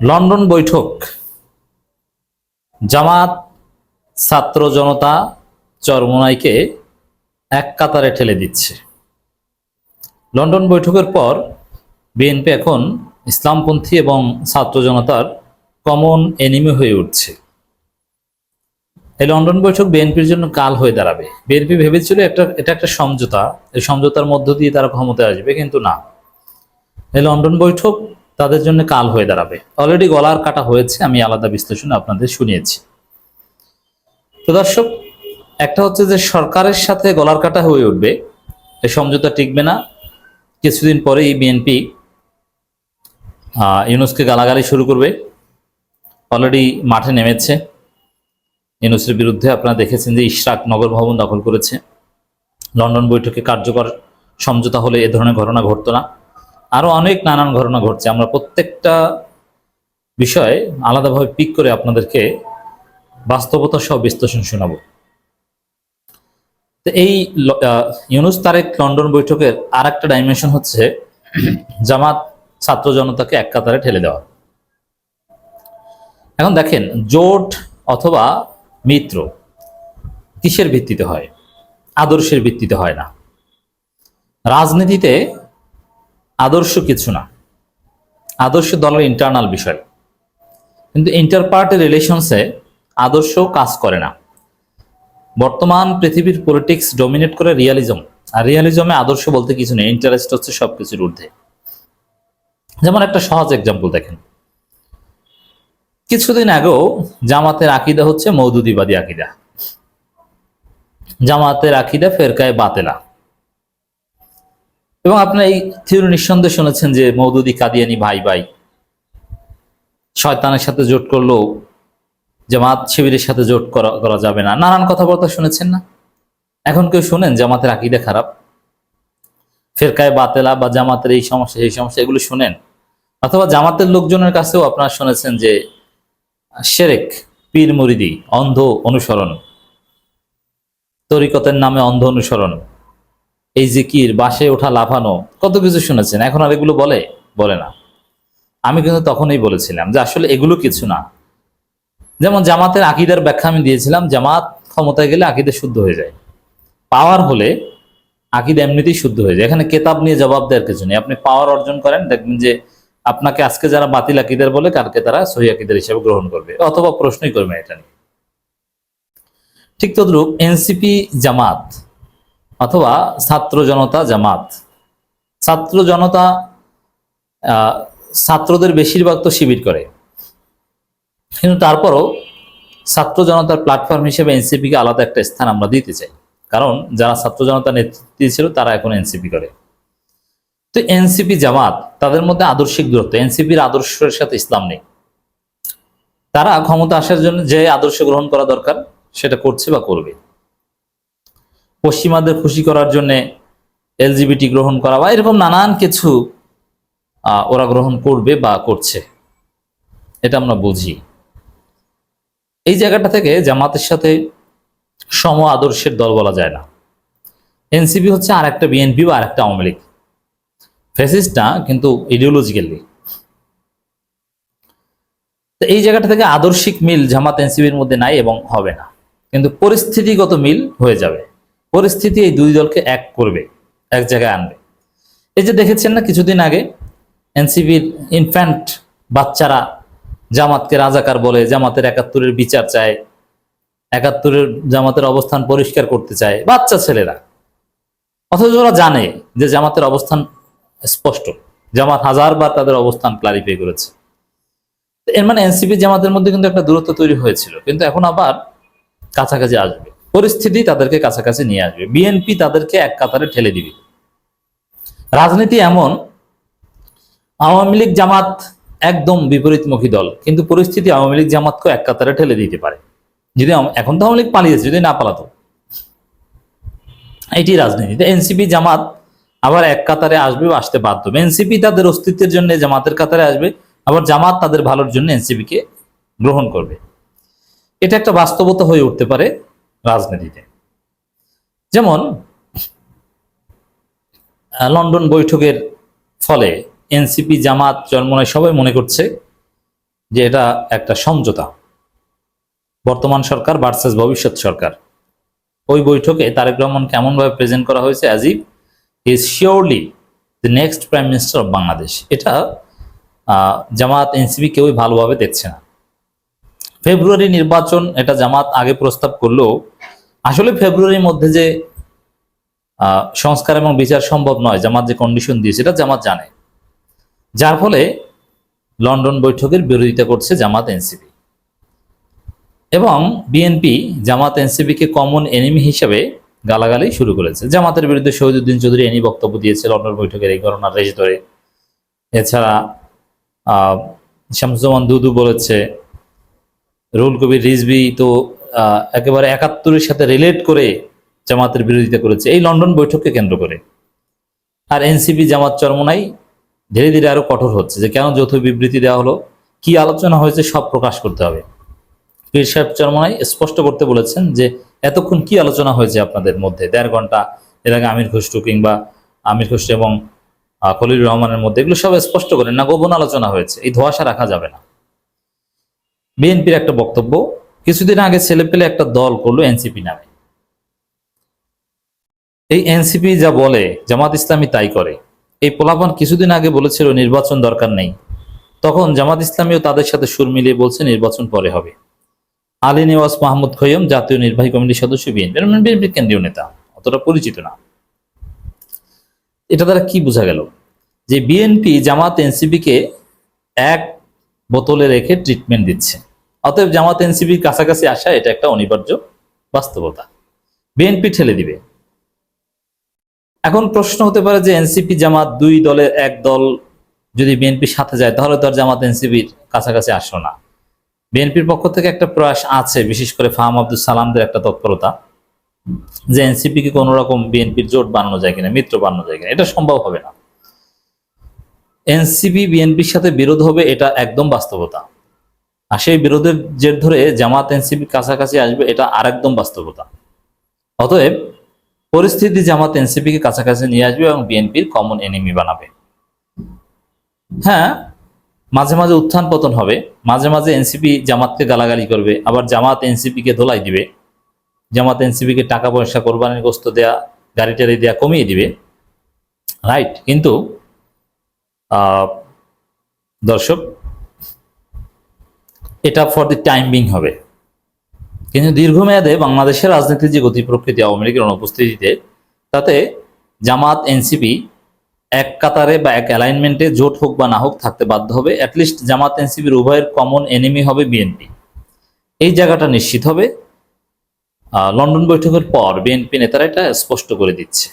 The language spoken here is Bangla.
লন্ডন বৈঠক। জামাত, ছাত্র জনতা, চরমোনাইকে এক কাতারে ঠেলে দিচ্ছে। লন্ডন বৈঠকের পর বিএনপি এখন ইসলামপন্থী এবং ছাত্র জনতার কমন এনিমি হয়ে উঠছে। এই লন্ডন বৈঠক বিএনপির জন্য কাল হয়ে দাঁড়াবে। বিএনপি ভেবেছিল একটা, এটা একটা সমঝোতা। এই সমঝোতার মধ্য দিয়ে তারা ক্ষমতায় আসবে, কিন্তু না। এই লন্ডন বৈঠক তাদের জন্য কাল হয়ে দাঁড়াবে। অলরেডি গলার কাটা হয়েছে, আমি আলাদা বিশ্লেষণ আপনাদের শুনিয়েছি। তো দর্শক, একটা হচ্ছে যে সরকারের সাথে গলার কাটা হয়ে উঠবে এই সমঝোতা টিকবে না। কিছুদিন পরেই বিএনপি ইউনুসকে গালাগালি শুরু করবে। অলরেডি মাঠে নেমেছে। ইউনুসের বিরুদ্ধে আপনারা দেখেছেন যে ইশরাক নগর ভবন দখল করেছে। লন্ডন বৈঠকে কার্যকর সমঝোতা হলে এ ধরনের ঘটনা ঘটতো না। আরও অনেক নানান ঘটনা ঘটছে। আমরা প্রত্যেকটা বিষয়ে আলাদাভাবে পিক করে আপনাদেরকে বাস্তবতা সহ বিশ্লেষণ শোনাবো। তো এই ইউনুস তারেক লন্ডন বৈঠকের আর একটা ডাইমেনশন হচ্ছে জামাত ছাত্র জনতাকে এক কাতারে ঠেলে দেওয়া। এখন দেখেন, জোট অথবা মিত্র কিসের ভিত্তিতে হয়? আদর্শের ভিত্তিতে হয় না। রাজনীতিতে আদর্শ কিছু না। আদর্শ দলের ইন্টারনাল বিষয়। কিন্তু ইন্টার পার্টি রিলেশনসে আদর্শ কাজ করে না। বর্তমান পৃথিবীর পলিটিক্স ডমিনেট করে রিয়ালিজম আর রিয়ালিজমে আদর্শ বলতে কিছু নেই ইন্টারেস্ট হচ্ছে সব কিছুর ঊর্ধ্বে। যেমন একটা সহজ এক্সাম্পল দেখেন। কিছুদিন আগেও জামাতের আকিদা হচ্ছে মৌদুদিবাদী আকিদা। জামাতের আকিদা ফেরকায় বাতেলা। এবং আপনার এই থিওরি নিঃসন্দেহে শুনেছেন যে মৌদুদি কাদিয়ানি ভাই ভাই, শয়তানের সাথে জোট করলেও জামাত শিবিরের সাথে জোট করা করা যাবে না। নানান কথাবার্তা শুনেছেন না? এখন কেউ শুনেন জামাতের আকিদা খারাপ? ফেরকায় বাতেলা বা জামাতের এই সমস্যা এই সমস্যা, এগুলো শুনেন? অথবা জামাতের লোকজনের কাছেও আপনারা শুনেছেন যে শেরেক, পীর মুরিদি, অন্ধ অনুসরণ। তরিকতের নামে অন্ধ অনুসরণ। এই জিকির, বাসে ওঠা, লাফানো, কত কিছু শুনেছেন? এখন আর এগুলো বলে? বলে না। আমি কিন্তু তখনই বলেছিলাম যে আসলে এগুলো কিছু না। যেমন জামাতের আকিদের ব্যাখ্যা আমি দিয়েছিলাম, জামাত ক্ষমতায় গেলে আকিদে শুদ্ধ হয়ে যায়। পাওয়ার হলে আকিদ এমনিতেই শুদ্ধ হয়ে যায়। এখানে কেতাব নিয়ে জবাব দেওয়ার কিছু নেই। আপনি পাওয়ার অর্জন করেন, দেখবেন যে আপনাকে আজকে যারা বাতিল আকিদের বলে, কালকে তারা সহি আকিদের হিসেবে গ্রহণ করবে। অথবা প্রশ্নই করবে এটা নিয়ে। ঠিক তদ্রুপ, এনসিপি জামাত অথবা ছাত্র জনতা জামাত। ছাত্র জনতা ছাত্রদের বেশিরভাগ তো শিবির করে। কিন্তু তারপরও ছাত্র জনতার প্ল্যাটফর্ম হিসেবে এনসিপিকে আলাদা একটা স্থান আমরা দিতে চাই। কারণ যারা ছাত্র জনতা নেতৃত্বে ছিল, তারা এখন এনসিপি করে। তো এনসিপি জামাত, তাদের মধ্যে আদর্শিক দূরত্ব। এনসিপির আদর্শের সাথে ইসলাম নেই। তারা ক্ষমতা আসার জন্য যে আদর্শ গ্রহণ করা দরকার, সেটা করছে বা করবে। পশ্চিমাদের খুশি করার জন্য এলজিবিটি গ্রহণ করা বা এরকম নানান কিছু ওরা গ্রহণ করবে বা করছে। এটা আমরা বুঝি। এই জায়গাটা থেকে জামাতের সাথে সম আদর্শের দল বলা যায় না। এনসিপি হচ্ছে আর একটা বিএনপি বা আর একটা আওয়ামী লীগ। ফেসিস্ট না, কিন্তু ইডিওলজিক্যালি তো এই জায়গাটা থেকে আদর্শিক মিল জামাত এনসিপির মধ্যে নাই এবং হবে না। কিন্তু পরিস্থিতিগত মিল হয়ে যাবে। পরিস্থিতি এই দুই দলকে এক করবে, এক জায়গায় আনবে। এই যে দেখেছেন না, কিছুদিন আগে এনসিবির ইনফ্যান্ট বাচ্চারা জামাতকে রাজাকার বলে জামাতের একাত্তরের বিচার চায়, একাত্তরের জামাতের অবস্থান পরিষ্কার করতে চায়, বাচ্চা ছেলেরা। অথচ ওরা জানে যে জামাতের অবস্থান স্পষ্ট, জামাত হাজারবার তাদের অবস্থান ক্লারিফাই করেছে। এর মানে এনসিপি জামাতের মধ্যে কিন্তু একটা দূরত্ব তৈরি হয়েছিল, কিন্তু এখন আবার কাছাকাছি আসবে। পরিস্থিতি তাদেরকে কাছাকাছি নিয়ে আসবে। বিএনপি তাদেরকে এক কাতারে ঠেলে দিবে। রাজনীতি এমন, আওয়ামী লীগ জামাত একদম বিপরীতমুখী দল, কিন্তু পরিস্থিতি আওয়ামী লীগ জামাতকে এক কাতারে ঠেলে দিতে পারে। যদি এখন তো আওয়ামী লীগ পালিয়েছে যদি না পালাতো। এটি রাজনীতি। এনসিপি জামাত আবার এক কাতারে আসবে আসতে বাধ্য। এনসিপি তাদের অস্তিত্বের জন্য জামাতের কাতারে আসবে, আবার জামাত তাদের ভালোর জন্য এনসিপি কে গ্রহণ করবে। এটা একটা বাস্তবতা হয়ে উঠতে পারে। রাজনীতিতে। যেমন লন্ডন বৈঠকের ফলে এনসিপি জামাত চরমনায় সবাই মনে করছে যে এটা একটা সমঝোতা। বর্তমান সরকার ভার্সেস ভবিষ্যৎ সরকার। ওই বৈঠকে তারেক রহমানকে এমনভাবে প্রেজেন্ট করা হয়েছে as if is surely the next prime minister of Bangladesh এটা জামাত এনসিপি কেউই ভালোভাবে দেখছে না। ফেব্রুয়ারি নির্বাচন এটা জামাত আগে প্রস্তাব করলেও আসলে ফেব্রুয়ারির মধ্যে যে সংস্কার এবং বিচার সম্ভব নয় জামাত যে কন্ডিশন দিয়েছে এটা জামাত জানে। যার ফলে লন্ডন বৈঠকের বিরোধিতা করছে জামাত এনসিপি। এবং বিএনপি জামাত এনসিপিকে কমন এনিমি হিসেবে গালাগালি শুরু করেছে। জামাতের বিরুদ্ধে শহীদুদ্দিন চৌধুরী এনি বক্তব্য দিয়েছে লন্ডন বৈঠকের এই ঘটনার রেশ ধরে। এছাড়া আহ, শামসুজ্জামান দুদু বলেছে রুল কবির রিজবি তো একেবারে একাত্তরের সাথে রিলেট করে জামাতের বিরোধিতা করেছে। এই লন্ডন বৈঠককে কেন্দ্র করে। আর এনসিপি জামাত চরমনাই ধীরে ধীরে আরও কঠোর হচ্ছে যে কেন যৌথ বিবৃতি দেওয়া হলো কি আলোচনা হয়েছে সব প্রকাশ করতে হবে। পীর সাহেব চরমনাই স্পষ্ট করতে বলেছেন যে এতক্ষণ কি আলোচনা হয়েছে আপনাদের মধ্যে? দেড় ঘণ্টা এর আগে আমির খসরু কিংবা আমির খসরু এবং আহ, খলিলুর রহমানের মধ্যে এগুলো সব স্পষ্ট করেন না গোপন আলোচনা হয়েছে। এই ধোয়াশা রাখা যাবে না। বিএনপির একটা বক্তব্য কিছুদিন আগে ছেলে পেলে একটা দল করল এনসিপি নামে। এই এনসিপি যা বলে, জামাত ইসলামী তাই করে। এই পোলাপান কিছুদিন আগে বলেছিল নির্বাচন দরকার নেই। তখন জামাত ইসলামীও তাদের সাথে সুর মিলিয়ে বলছে নির্বাচন পরে হবে। আলী নেওয়াজ, মাহমুদ খৈয়ম জাতীয় নির্বাহী কমিটির সদস্য বিএনপি। বিএনপির কেন্দ্রীয় নেতা, অতটা পরিচিত না। এটা দ্বারা কি বোঝা গেল? যে বিএনপি জামাত এনসিপিকে এক বোতলে রেখে ট্রিটমেন্ট দিচ্ছে। অতএব জামাত এনসিপির কাছাকাছি আসা এটা একটা অনিবার্য বাস্তবতা। বিএনপি ঠেলে দিবে। এখন প্রশ্ন হতে পারে যে এনসিপি জামাত দুই দলের এক দল যদি বিএনপির সাথে যায়, তাহলে তো আর জামাত এনসিপির কাছাকাছি আসলো না। বিএনপির পক্ষ থেকে একটা প্রয়াস আছে, বিশেষ করে ফাহাম আব্দুল সালামদের একটা তৎপরতা, যে এনসিপি কে কোনো রকম বিএনপির জোট বানানো যায় কিনা, মিত্র বানানো যায় কিনা, এটা সম্ভব হবে না। এনসিপি বিএনপির সাথে বিরোধ হবে, এটা একদম বাস্তবতা। আর সেই বিরোধের জের ধরে জামাত এনসিপি কাছাকাছি আসবে, এটা আর একদম বাস্তবতা। অতএব পরিস্থিতি জামাত এনসিপি কে কাছাকাছি নিয়ে আসবে এবং বিএনপির কমন এনিমি বানাবে। হ্যাঁ মাঝে মাঝে উত্থান পতন হবে, মাঝে মাঝে এনসিপি জামাতকে গালাগালি করবে, আবার জামাত এনসিপি কে ধোলাই দিবে, জামাত এনসিপি কে টাকা পয়সা, কোরবানির গোস্ত দেয়া, গাড়ি টাড়ি দেয়া কমিয়ে দিবে। রাইট, কিন্তু দর্শক এটা ফর দি টাইম বিং হবে। কিন্তু দীর্ঘমেয়াদে বাংলাদেশের রাজনীতির যে গতি প্রকৃতি আওয়ামী লীগের অনুপস্থিতিতে, তাতে জামাত, এনসিপি এক কাতারে বা এক অ্যালাইনমেন্টে জোট হোক বা না হোক থাকতে বাধ্য হবে। অ্যাটলিস্ট জামাত, এনসিপির উভয়ের কমন এনিমি হবে বিএনপি। এই জায়গাটা নিশ্চিত হবে। লন্ডন বৈঠকের পর বিএনপি নেতারা এটা স্পষ্ট করে দিচ্ছে।